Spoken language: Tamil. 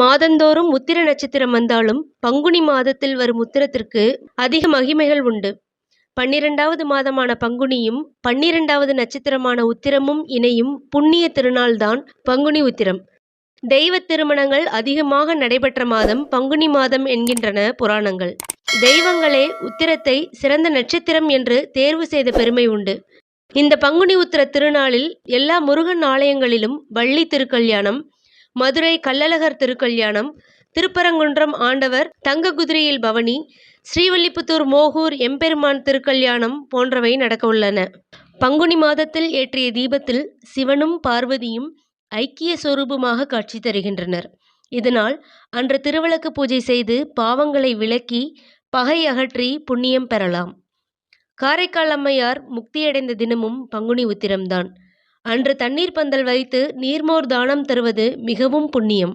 மாதந்தோறும் உத்திர நட்சத்திரம் வந்தாலும் பங்குனி மாதத்தில் வரும் உத்திரத்திற்கு அதிக மகிமைகள் உண்டு. பன்னிரண்டாவது மாதமான பங்குனியும் பன்னிரண்டாவது நட்சத்திரமான உத்திரமும் இணையும் புண்ணிய திருநாள் தான் பங்குனி உத்திரம். தெய்வத் திருமணங்கள் அதிகமாக நடைபெற்ற மாதம் பங்குனி மாதம் என்கின்றன புராணங்கள். தெய்வங்களே உத்திரத்தை சிறந்த நட்சத்திரம் என்று தேர்வு செய்த பெருமை உண்டு. இந்த பங்குனி உத்திர திருநாளில் எல்லா முருகன் ஆலயங்களிலும் வள்ளி திருக்கல்யாணம், மதுரை கள்ளழகர் திருக்கல்யாணம், திருப்பரங்குன்றம் ஆண்டவர் தங்க குதிரையில் பவனி, ஸ்ரீவில்லிபுத்தூர் மோகூர் எம்பெருமான் திருக்கல்யாணம் போன்றவை நடக்கவுள்ளன. பங்குனி மாதத்தில் ஏற்றிய தீபத்தில் சிவனும் பார்வதியும் ஐக்கிய சொரூபமாக காட்சி தருகின்றனர். இதனால் அன்று திருவிளக்கு பூஜை செய்து பாவங்களை விலக்கி பகை அகற்றி புண்ணியம் பெறலாம். காரைக்கால் அம்மையார் முக்தியடைந்த தினமும் பங்குனி உத்திரம்தான் அன்று தண்ணீர் பந்தல் வைத்து நீர்மோர் தானம் தருவது மிகவும் புண்ணியம்.